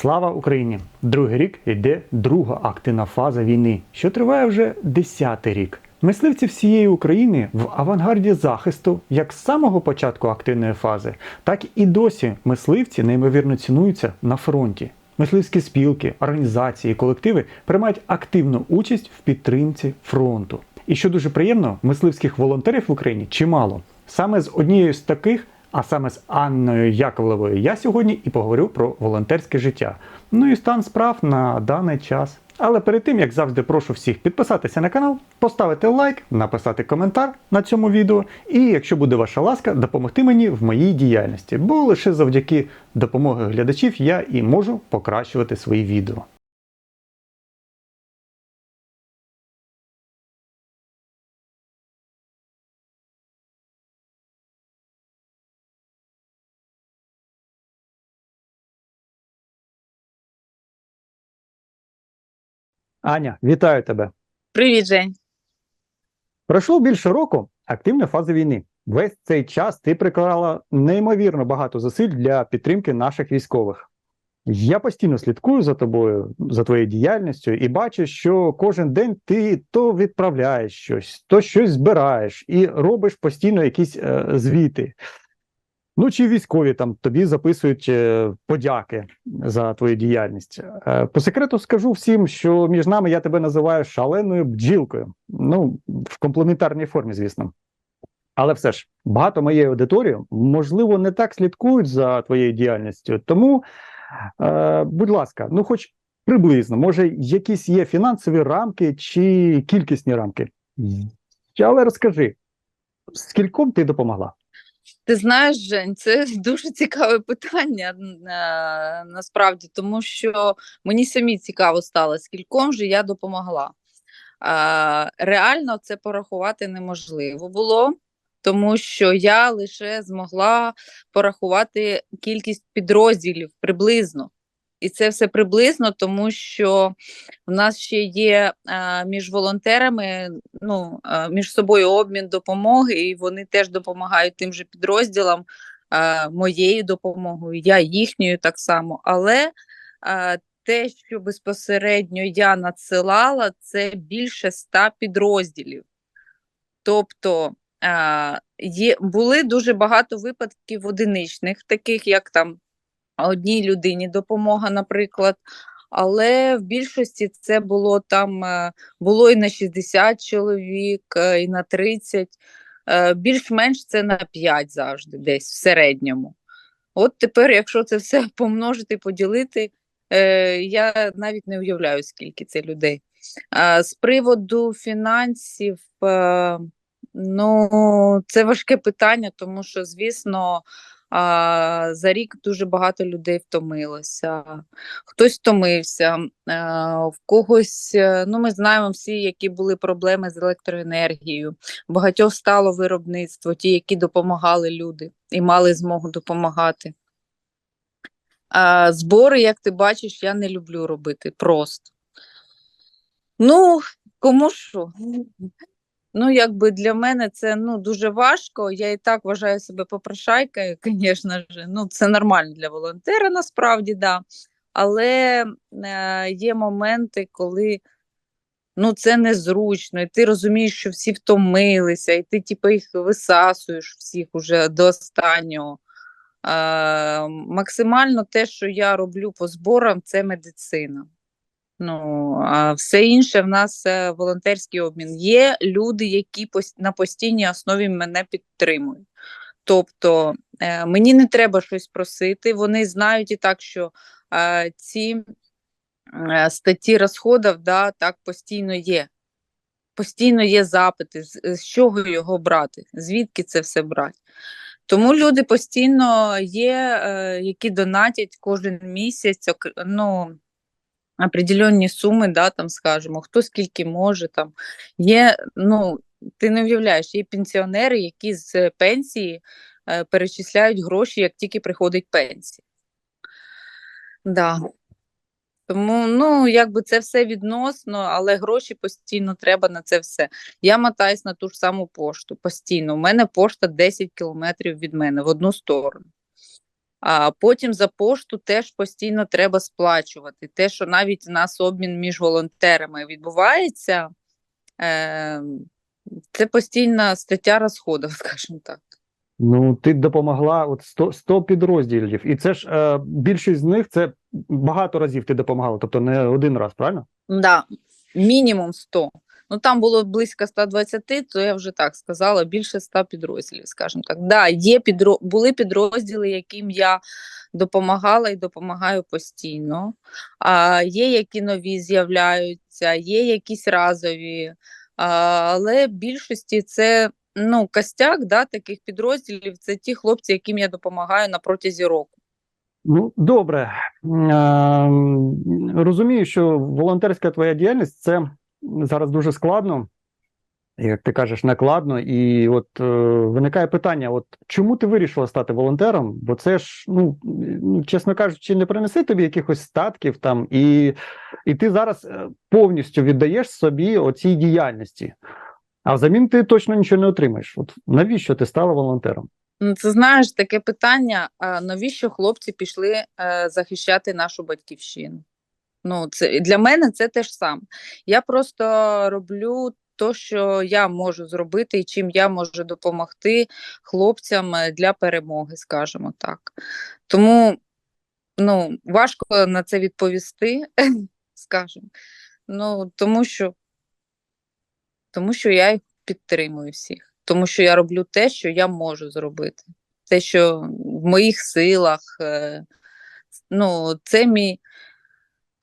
Слава Україні! Другий рік йде друга активна фаза війни, що триває вже десятий рік. Мисливці всієї України в авангарді захисту як з самого початку активної фази, так і досі мисливці неймовірно цінуються на фронті. Мисливські спілки, організації, колективи приймають активну участь в підтримці фронту. І що дуже приємно, мисливських волонтерів в Україні чимало. Саме з однією з таких, а саме з Анною Яковлевою, я сьогодні і поговорю про волонтерське життя. Ну і стан справ на даний час. Але перед тим, як завжди, прошу всіх підписатися на канал, поставити лайк, написати коментар на цьому відео, і, якщо буде ваша ласка, допомогти мені в моїй діяльності, бо лише завдяки допомоги глядачів я і можу покращувати свої відео. Аня, вітаю тебе! Привіт, Жень. Пройшло більше року активної фази війни. Весь цей час ти приклала неймовірно багато зусиль для підтримки наших військових. Я постійно слідкую за тобою, за твоєю діяльністю, і бачу, що кожен день ти то відправляєш щось, то щось збираєш і робиш постійно якісь е, звіти. Ну, чи військові там тобі записують е, подяки за твою діяльність. Е, по секрету скажу всім, що між нами я тебе називаю шаленою бджілкою. Ну, в комплементарній формі, звісно. Але все ж, багато моєї аудиторії, можливо, не так слідкують за твоєю діяльністю. Тому, е, будь ласка, ну хоч приблизно, може, якісь є фінансові рамки чи кількісні рамки. Але розкажи, скільком ти допомогла? Ти знаєш, Жень, це дуже цікаве питання е, насправді, тому що мені самі цікаво стало, скільком же я допомогла. Реально це порахувати неможливо було, тому що я лише змогла порахувати кількість підрозділів приблизно. І це все приблизно, тому що в нас ще є е, між волонтерами ну, е, між собою обмін допомоги, і вони теж допомагають тим же підрозділам е, моєю допомогою, я їхньою так само. Але е, те, що безпосередньо я надсилала, це більше ста підрозділів. Тобто е, є, були дуже багато випадків одиничних, таких як там одній людині допомога, наприклад. Але в більшості це було там е, було і на 60 чоловік, е, і на 30, е, більш-менш це на 5 завжди, десь в середньому. От тепер, якщо це все помножити, поділити, я навіть не уявляю, скільки це людей. З приводу фінансів, ну це важке питання, тому що, звісно. А, За рік дуже багато людей втомилося, хтось втомився, а, в когось, е, ну ми знаємо всі, які були проблеми з електроенергією. Багатьох стало виробництво, ті, які допомагали люди і мали змогу допомагати. А, Збори, як ти бачиш, я не люблю робити просто. Ну, кому що? Ну, якби для мене це ну дуже важко. Я і так вважаю себе попрошайкою, звісно ж. Ну, це нормально для волонтера, насправді, да. Але е, є моменти, коли ну, це незручно, і ти розумієш, що всі втомилися, і ти типу, їх висасуєш всіх уже до останнього. Е, Максимально те, що я роблю по зборам, це медицина. Ну, а все інше в нас е, волонтерський обмін. Є люди, які на постійній основі мене підтримують. Тобто е, мені не треба щось просити, вони знають і так, що е, ці статті розходів да, так постійно є. Постійно є запити, з, чого його брати, звідки це все брати. Тому люди постійно є, які донатять кожен місяць. ну, определенні суми, да, там скажемо, хто скільки може там. Є, ну, ти не уявляєш, є пенсіонери, які з пенсії е, перечисляють гроші, як тільки приходить пенсія. Да. Тому, ну, якби це все відносно, але гроші постійно треба на це все. Я мотаюсь на ту ж саму пошту постійно. У мене пошта 10 кілометрів від мене в одну сторону. А потім за пошту теж постійно треба сплачувати. Те, що навіть у нас обмін між волонтерами відбувається, е, це постійна стаття розходів, скажімо так. Ну, ти допомогла от 100, 100 підрозділів, і це ж е, більшість з них це багато разів ти допомагала, тобто не один раз, правильно? Да, мінімум 100. Ну там було близько 120, то я вже так сказала, більше 100 підрозділів, скажімо так. Да, є підро... були підрозділи, яким я допомагала і допомагаю постійно. А є які нові з'являються, є якісь разові. А, але в більшості це ну, костяк да, таких підрозділів це ті хлопці, яким я допомагаю на протязі року. Ну, добре. Е, розумію, що волонтерська твоя діяльність це зараз дуже складно, як ти кажеш, накладно. І от е, виникає питання: от чому ти вирішила стати волонтером? Бо це ж, ну, ну чесно кажучи, не принесе тобі якихось статків там, і, і ти зараз е, повністю віддаєш собі оцій діяльності. А взамін ти точно нічого не отримаєш. От навіщо ти стала волонтером? Ну, Це знаєш таке питання: навіщо хлопці пішли е, захищати нашу батьківщину? Ну, це для мене це те ж саме. Я просто роблю то, що я можу зробити, і чим я можу допомогти хлопцям е, для перемоги, скажімо так. Тому ну, важко на це відповісти, скажімо. Ну, тому що, тому що я їх підтримую всіх, тому що я роблю те, що я можу зробити, те, що в моїх силах, е, ну, це мій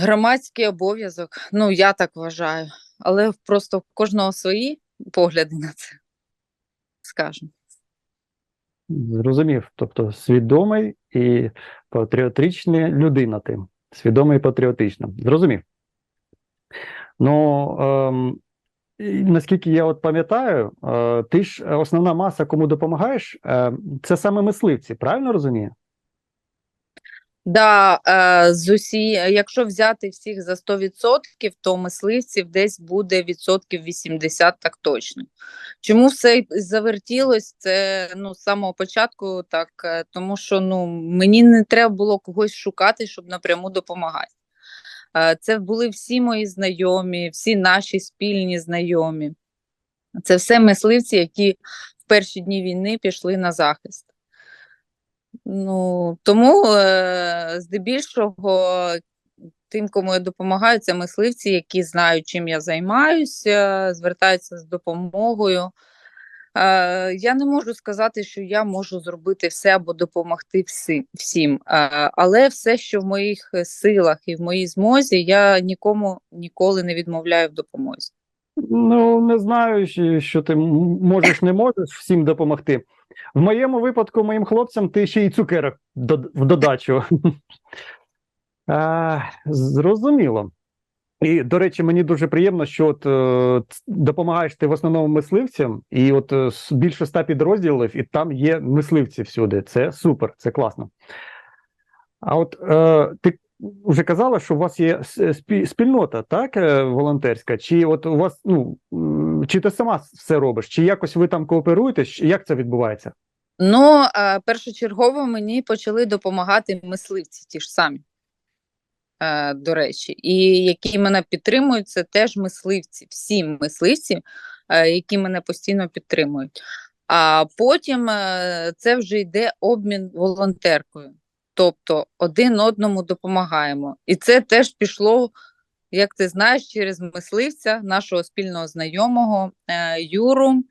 громадський обов'язок. Ну, я так вважаю. Але просто в кожного свої погляди на це, скажімо. Зрозумів. Тобто свідомий і патріотична людина ти. Свідома і патріотична. Зрозумів. Ну, ем, наскільки я от пам'ятаю, е, ти ж основна маса, кому допомагаєш, е, це саме мисливці, правильно розумію? Да, е, з усі, якщо взяти всіх за 100%, то мисливців десь буде відсотків 80 так точно. Чому все завертілось? Це ну, з самого початку, так, е, тому що ну, мені не треба було когось шукати, щоб напряму допомагати. Е, Це були всі мої знайомі, всі наші спільні знайомі. Це все мисливці, які в перші дні війни пішли на захист. Ну, тому е, здебільшого тим, кому я допомагаю, це мисливці, які знають, чим я займаюся, звертаються з допомогою. Е, я не можу сказати, що я можу зробити все або допомогти всі, всім, е, але все, що в моїх силах і в моїй змозі, я нікому ніколи не відмовляю в допомозі. Ну, не знаю, що- ти можеш, не можеш всім допомогти. В моєму випадку, моїм хлопцям, ти ще й цукерок в додачу. Зрозуміло. І, до речі, мені дуже приємно, що от, е, допомагаєш ти в основному мисливцям, і от е, більше ста підрозділів, і там є мисливці всюди. Це супер, це класно. А от е, ти вже казала, що у вас є спільнота, так, е, волонтерська, чи от у вас, ну, чи ти сама все робиш, чи якось ви там кооперуєтесь, як це відбувається? Ну, е, першочергово мені почали допомагати мисливці, ті ж самі, е, до речі, і які мене підтримують, це теж мисливці, всі мисливці, які мене постійно підтримують. А потім це вже йде обмін волонтеркою. Тобто один одному допомагаємо. І це теж пішло, як ти знаєш, через мисливця, нашого спільного знайомого е, Юру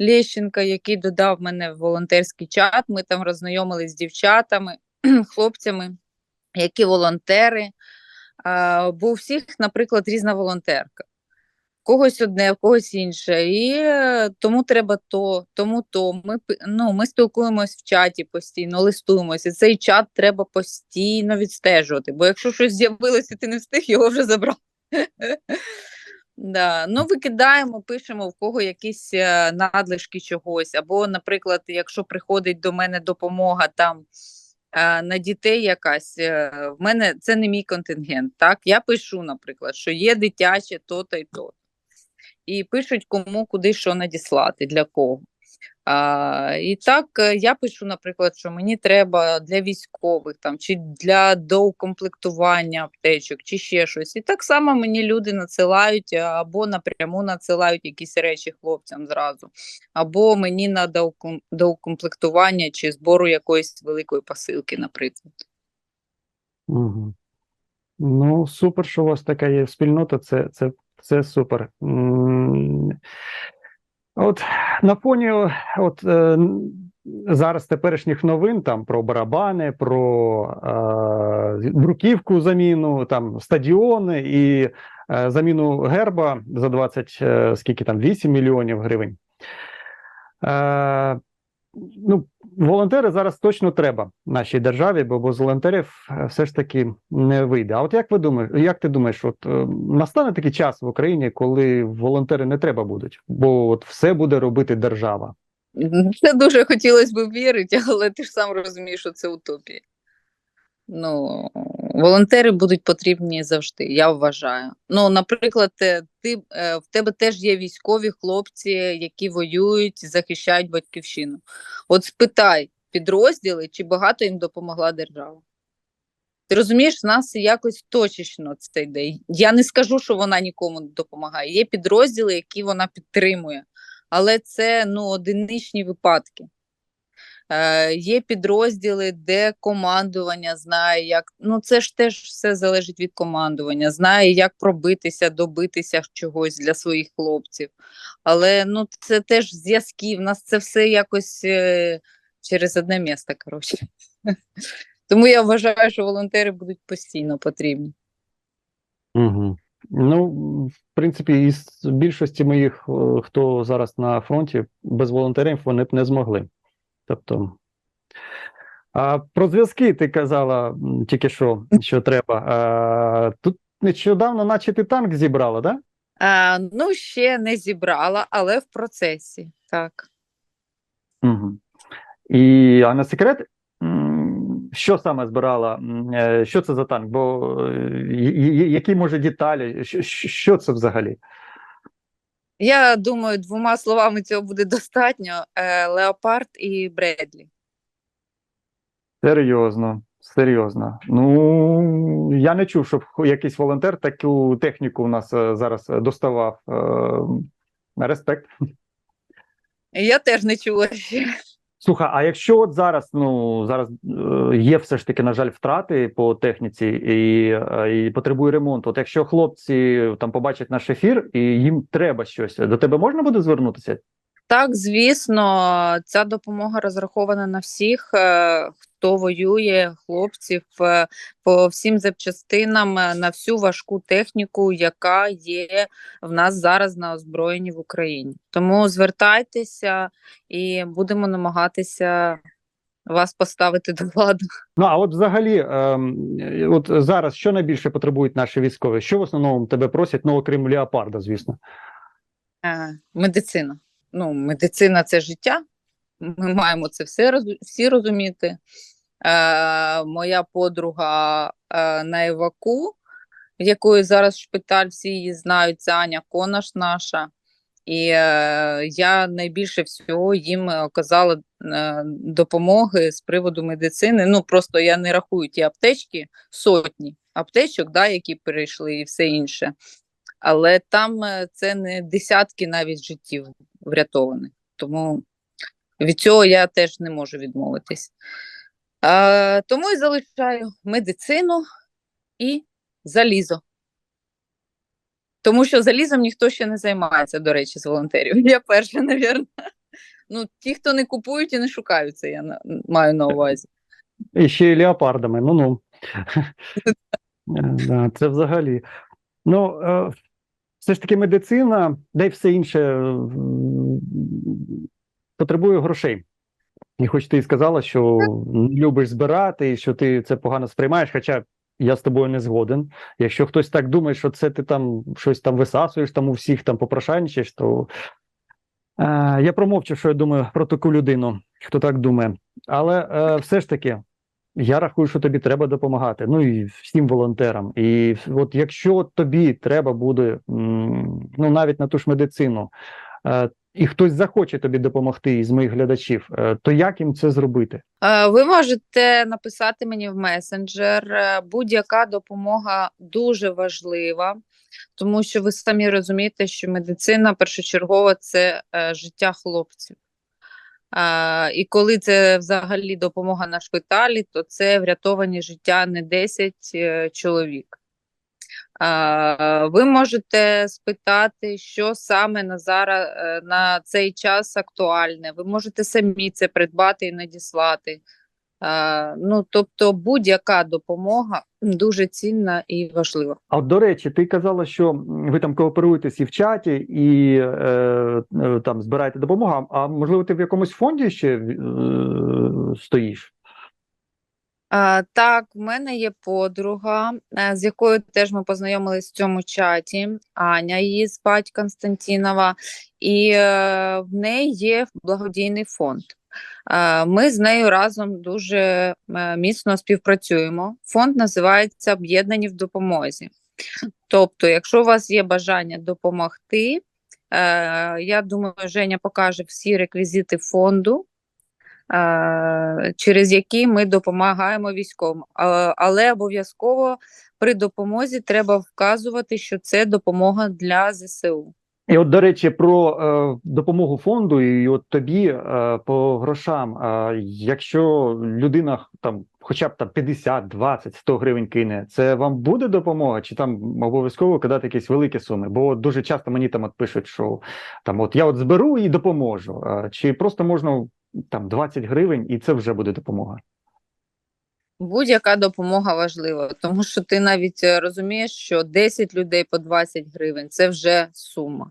Лещенка, який додав мене в волонтерський чат. Ми там роззнайомились з дівчатами, хлопцями, які волонтери. Бо у всіх, наприклад, різна волонтерка. Когось одне, в когось інше. І е, тому треба то, тому то. Ми, ну, ми спілкуємось в чаті постійно, листуємося. Цей чат треба постійно відстежувати, бо якщо щось з'явилося, ти не встиг, його вже забрав. Да. Ну, викидаємо, пишемо, в кого якісь е, надлишки чогось. Або, наприклад, якщо приходить до мене допомога там е, на дітей якась, в мене це не мій контингент. Так, я пишу, наприклад, що є дитяче то-то і то. І пишуть, кому куди що надіслати, для кого. А, і так е, я пишу, наприклад, що мені треба для військових там чи для доукомплектування аптечок, чи ще щось. І так само мені люди надсилають або напряму надсилають якісь речі хлопцям зразу, або мені на доукомплектування чи збору якоїсь великої посилки, наприклад. Угу. Ну, супер, що у вас така є спільнота, це, це, це супер. От на фоні от, е, зараз теперішніх новин там про барабани, про е, бруківку заміну, там стадіони і е, заміну герба за 20, е, скільки там, 8 мільйонів гривень. Е, ну, волонтери зараз точно треба нашій державі, бо без волонтерів е, все ж таки не вийде. А от як ви думаєте, як ти думаєш, от е, настане такий час в Україні, коли волонтери не треба будуть, бо от все буде робити держава? Це дуже хотілося б вірити, але ти ж сам розумієш, що це утопія. Ну, волонтери будуть потрібні завжди, я вважаю. Ну, наприклад, е, ти, е, в тебе теж є військові хлопці, які воюють, захищають батьківщину. От спитай підрозділи, чи багато їм допомогла держава. Ти розумієш, в нас якось точечно це йде. Я не скажу, що вона нікому не допомагає. Є підрозділи, які вона підтримує, але це ну, одиничні випадки. Е, є підрозділи, де командування знає, як ну це ж теж все залежить від командування, знає, як пробитися, добитися чогось для своїх хлопців. Але ну це теж зв'язки. В нас це все якось е, через одне місто. Коротше. Тому я вважаю, що волонтери будуть постійно потрібні. Угу. Ну, в принципі, із більшості моїх, е, хто зараз на фронті, без волонтерів вони б не змогли. Тобто, а про зв'язки ти казала тільки що, що треба. А, тут нещодавно, наче ти танк зібрала, так? Да? А, ну, ще не зібрала, але в процесі. Так. Угу. І, а на секрет, що саме збирала? Е, Що це за танк? Бо е, які може деталі? Що це взагалі? Я думаю, двома словами цього буде достатньо. Е, Леопард і Бредлі. Серйозно, серйозно. Ну, я не чув, щоб якийсь волонтер таку техніку у нас е, зараз е, доставав. Е, Респект. Я теж не чула. Слухай, а якщо от зараз, ну зараз е, є все ж таки, на жаль, втрати по техніці і, е, і потребує ремонту. От якщо хлопці там побачать наш ефір і їм треба щось, до тебе можна буде звернутися? Так, звісно, ця допомога розрахована на всіх, е, хто воює, хлопців, е, по всім запчастинам, е, на всю важку техніку, яка є в нас зараз на озброєнні в Україні. Тому звертайтеся і будемо намагатися вас поставити до ладу. Ну а от взагалі, е, от зараз що найбільше потребують наші військові? Що в основному тебе просять? Ну, окрім леопарда, звісно. Е, Медицина. Ну, медицина це життя. Ми маємо це все всі розуміти. Е, моя подруга е, на Іваку, в якої зараз шпиталь, всі її знають, це Аня Конаш наша. І е, я найбільше всього їм оказала е, допомоги з приводу медицини. Ну просто я не рахую ті аптечки, сотні аптечок, да, які перейшли, і все інше. Але там е, це не десятки навіть життів врятованих. Тому від цього я теж не можу відмовитись. А, тому і залишаю медицину і залізо. Тому що залізом ніхто ще не займається, до речі, з волонтерів. Я перша, навірно. Ну, ті, хто не купують і не шукають це, я на, маю на увазі. І ще й леопардами. Ну ну. Да, це взагалі. Ну, е, все ж таки, медицина, де й все інше потребує грошей. І хоч ти і сказала, що любиш збирати, і що ти це погано сприймаєш, хоча я з тобою не згоден. Якщо хтось так думає, що це ти там щось там висасуєш, там у всіх там попрошайничаєш, то е, я промовчу, що я думаю про таку людину, хто так думає. Але е, все ж таки, я рахую, що тобі треба допомагати. Ну і всім волонтерам. І от якщо тобі треба буде, ну навіть на ту ж медицину, е, і хтось захоче тобі допомогти із моїх глядачів, е, то як їм це зробити? Е, Ви можете написати мені в месенджер. Будь-яка допомога дуже важлива, тому що ви самі розумієте, що медицина першочергово це життя хлопців. І коли це взагалі допомога на шпиталі, то це врятовані життя не 10 е, чоловік. Ви можете спитати, що саме на зараз е, на цей час актуальне. Ви можете самі це придбати і надіслати. Е, Ну, тобто, будь-яка допомога дуже цінна і важлива. А от, до речі, ти казала, що ви там кооперуєтесь і в чаті, і е, е, там збираєте допомогу. А можливо, ти в якомусь фонді ще е, стоїш? А, так, в мене є подруга, е, з якою теж ми познайомились в цьому чаті. Аня, її звать Константінова, і е, в неї є благодійний фонд. Е, ми з нею разом дуже е, міцно співпрацюємо. Фонд називається Об'єднані в допомозі. Тобто, якщо у вас є бажання допомогти, е, я думаю, Женя покаже всі реквізити фонду через які ми допомагаємо військовим. Але обов'язково при допомозі треба вказувати, що це допомога для ЗСУ. І от, до речі, про е, допомогу фонду, і от тобі е, по грошам. Е, якщо людина там, хоча б там 50, 20, 100 гривень кине, це вам буде допомога, чи там обов'язково кидати якісь великі суми? Бо дуже часто мені там от пишуть, що там от я от зберу і допоможу. Е, чи просто можна там 20 гривень, і це вже буде допомога? Будь-яка допомога важлива, тому що ти навіть е, розумієш, що 10 людей по 20 гривень це вже сума.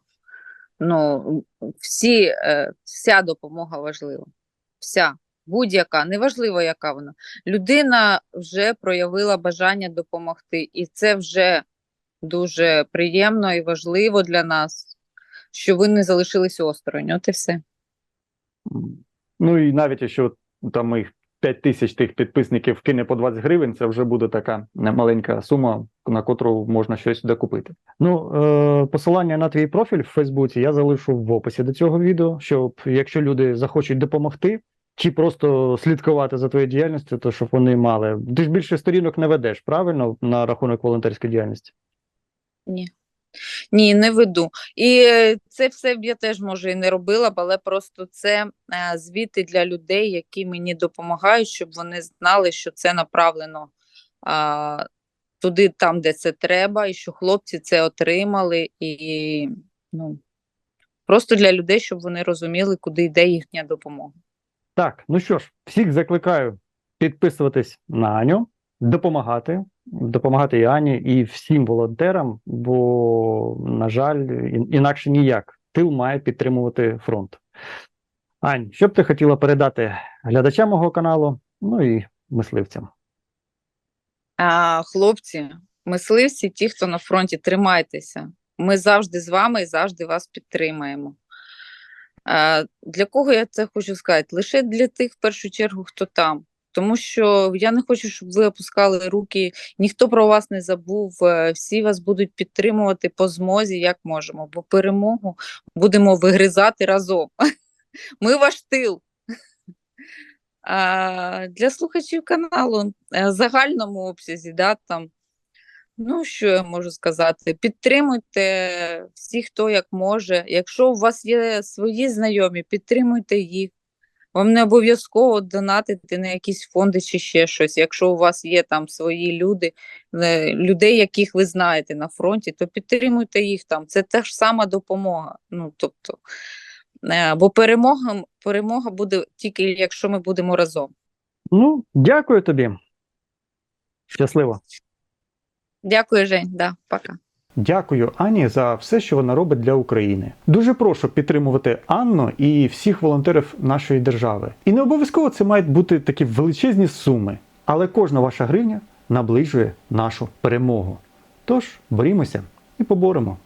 Ну, всі, е, вся допомога важлива. Вся, будь-яка, неважливо, яка вона. Людина вже проявила бажання допомогти, і це вже дуже приємно і важливо для нас, що ви не залишились осторонь. От і все. Ну і навіть якщо там моїх 5 тисяч тих підписників кине по 20 гривень, це вже буде така маленька сума, на котру можна щось докупити. Ну, е, посилання на твій профіль в Фейсбуці я залишу в описі до цього відео, щоб якщо люди захочуть допомогти. Чи просто слідкувати за твоєю діяльністю, то щоб вони мали. Ти ж більше сторінок не ведеш, правильно, на рахунок волонтерської діяльності? Ні. Ні, не веду. І е, це все я теж може і не робила б, але просто це е, звіти для людей, які мені допомагають, щоб вони знали, що це направлено а, туди, там, де це треба, і що хлопці це отримали, і ну, просто для людей, щоб вони розуміли, куди йде їхня допомога. Так, ну що ж, всіх закликаю підписуватись на Аню, допомагати, допомагати і Ані, і всім волонтерам, бо, на жаль, інакше ніяк. Тил має підтримувати фронт. Ань, що б ти хотіла передати глядачам мого каналу, ну і мисливцям? А, хлопці, мисливці, ті, хто на фронті, тримайтеся. Ми завжди з вами і завжди вас підтримаємо. А, для кого я це хочу сказати? Лише для тих, в першу чергу, хто там. Тому що я не хочу, щоб ви опускали руки, ніхто про вас не забув. е, Всі вас будуть підтримувати по змозі, як можемо, бо перемогу будемо вигризати разом. Ми ваш тил. А, для слухачів каналу е, в загальному обсязі, да, там, ну, що я можу сказати, підтримуйте всіх, хто як може. Якщо у вас є свої знайомі, підтримуйте їх. Вам не обов'язково донатити на якісь фонди чи ще щось. Якщо у вас є там свої люди, е, людей, яких ви знаєте на фронті, то підтримуйте їх там. Це та ж сама допомога. Ну, тобто, е, бо перемога, перемога буде тільки якщо ми будемо разом. Ну, дякую тобі. Щасливо. Дякую, Жень. Да, пока. Дякую Ані за все, що вона робить для України. Дуже прошу підтримувати Анну і всіх волонтерів нашої держави. І не обов'язково це мають бути такі величезні суми, але кожна ваша гривня наближує нашу перемогу. Тож борімося і поборемо.